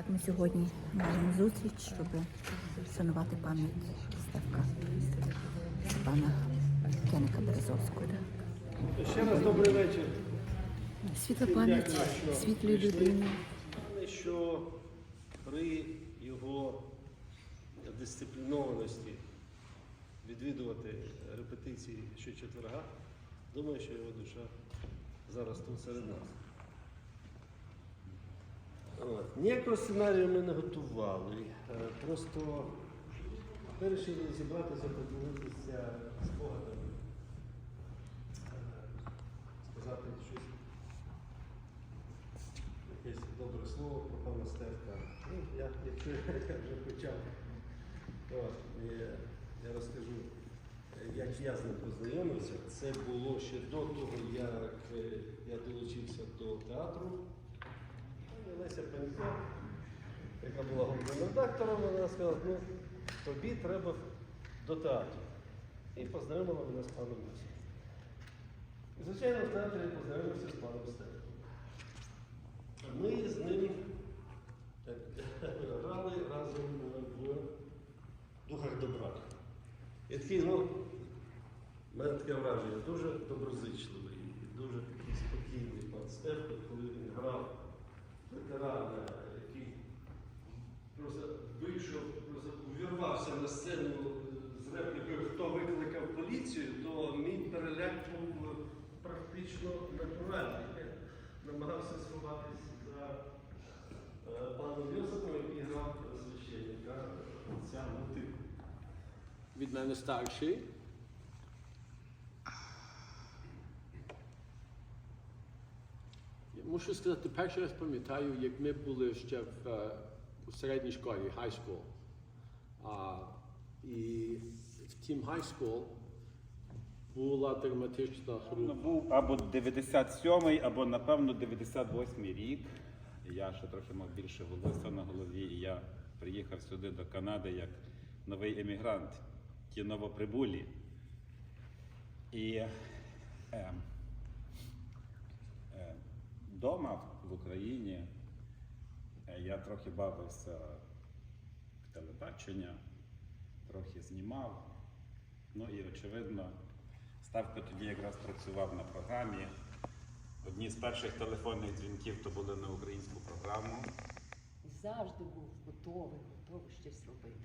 Так, ми сьогодні маємо зустріч, щоб вшанувати пам'ять Стевка Степана Кеника Березовського. Ще раз добрий вечір. Світла пам'ять світлої людини. Що при його дисциплінованості відвідувати репетиції щочетверга, думаю, що його душа зараз тут серед нас. Ніякого сценарію ми не готували. Е, Просто вирішили зібратися, поділитися спогадами, е, сказати щось якесь добре слово про пана Стевка. Ну, я, якщо я вже почав, от, я, я розкажу, е, як я з ним познайомився. Це було ще до того, як е, я долучився до театру. Яка була головним редактором, вона сказала, ну тобі треба до театру. І познайомила мене з паном Лесем. І, звичайно, в театрі познайомився з паном Стевком. Ми з ним грали разом в духах добра. І такий, ну, в мене таке враження, дуже доброзичливий, дуже такий спокійний пан Стефко, коли він грав від мене старший. Я Мушу сказати, перший раз пам'ятаю, як ми були ще в, е, у середній школі, high school. А, і в тім high school була драматична Ну, група. був або 97-й, або напевно 98-й рік. Я ще трохи мав більше волосся на голові, і я приїхав сюди до Канади як новий емігрант, ті новоприбулі. І е, е, в Україні е, я трохи бавився в телебачення, трохи знімав. Ну і очевидно, Ставка тоді якраз працював на програмі. Одні з перших телефонних дзвінків то були на українську програму. Завжди був готовий, готовий щось робити.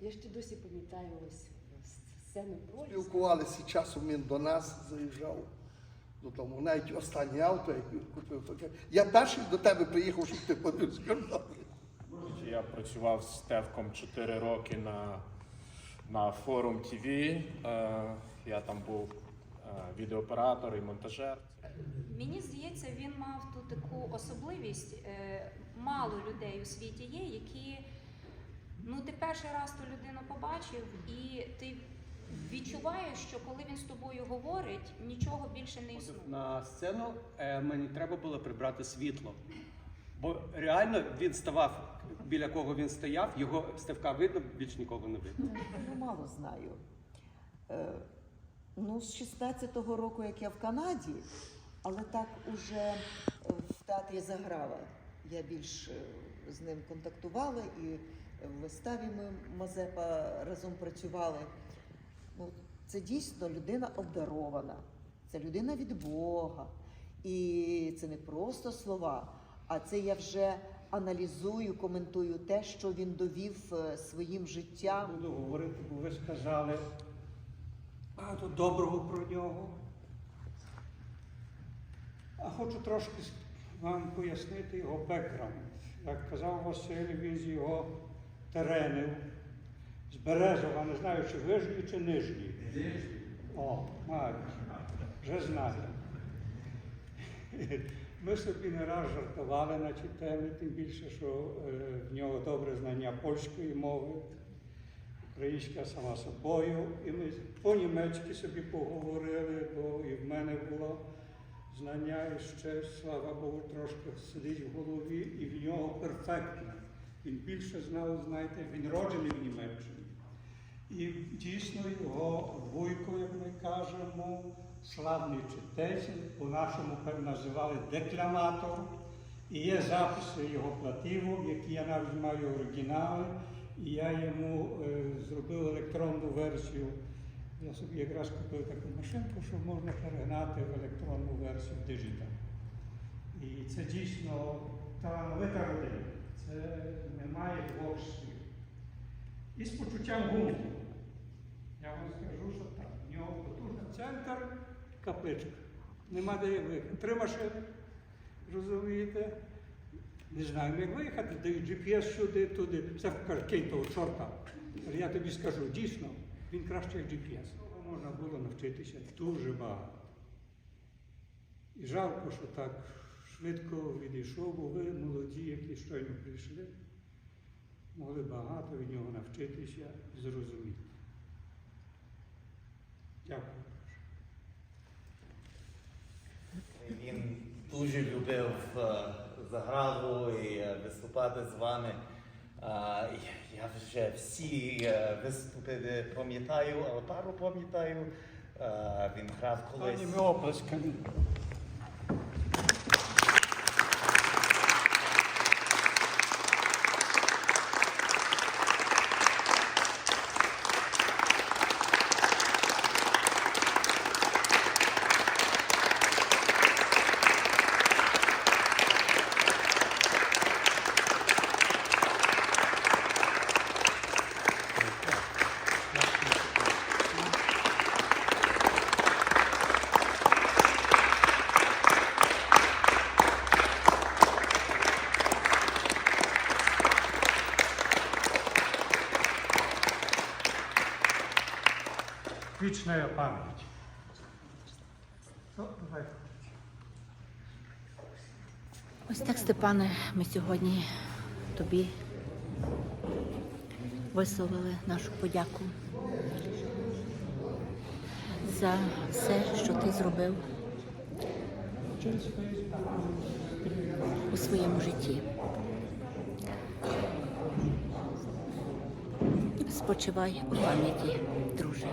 Я ще досі пам'ятаю ось сцену Брольська. Спілкувалися часом він до нас заїжджав додому. Навіть останнє авто, як він купив. Я перший до тебе приїхав, щоб ти подивився. Я працював з Стевком 4 роки на, на форум ТВ. Е, я там був е, відеооператор і монтажер. Мені здається, він мав ту таку особливість. е, Мало людей у світі є, які ну ти перший раз ту людину побачив, і ти відчуваєш, що коли він з тобою говорить, нічого більше не існує. на сцену, е, мені треба було прибрати світло. Бо реально він ставав біля кого він стояв, його ставка видно, більш нікого не видно. Ну, мало знаю. Е, ну, з 16-го року, як я в Канаді, але так уже е, в театрі заграла. Я більш е, з ним контактувала і в виставі ми Мазепа разом працювали. Ну, це дійсно людина обдарована, це людина від Бога. І це не просто слова, а це я вже аналізую, коментую те, що він довів е, своїм життям. Буду говорити, бо ви сказали багато доброго про нього. А хочу трошки вам пояснити його бекграунд. Як казав Василь, він з його теренів, з Березова, не знаю, чи вижній, чи нижній. О, навіть, вже знаю. Ми собі не раз жартували на ці теми, тим більше, що е, в нього добре знання польської мови, українська сама собою. І ми по-німецьки собі поговорили, бо і в мене було знання і ще, слава Богу, трошки сидить в голові, і в нього перфектно. Він більше знав, знаєте, він роджений в Німеччині. І дійсно його вуйко, як ми кажемо, славний читець, по-нашому називали декламатор. І є записи його платівок, які я навіть маю оригінали. І я йому е, зробив електронну версію. Я собі якраз купив таку машинку, що можна перегнати в електронну версію диджитал. І це дійсно талановита родина. Це немає двох слів. І з почуттям гумору. Я вам скажу, що так. В нього потужний центр, капличка. Нема де виїхати. Три машини. Розумієте? Не знаю, як виїхати, дають GPS сюди, туди. Все кинь того чорта. Я тобі скажу, дійсно, він краще, як GPS. Можна було навчитися дуже багато. І жалко, що так швидко відійшов, бо ви молоді, які щойно прийшли, могли багато від нього навчитися і зрозуміти. Дякую. Він дуже любив е, заграву і е, виступати з вами. Я вже всі е, виступи пам'ятаю, але пару пам'ятаю. Він грав колись. Вічна пам'ять. Ну. Ось так, Степане, ми сьогодні тобі висловили нашу подяку за все, що ти зробив у своєму житті. Спочивай у пам'яті, друже.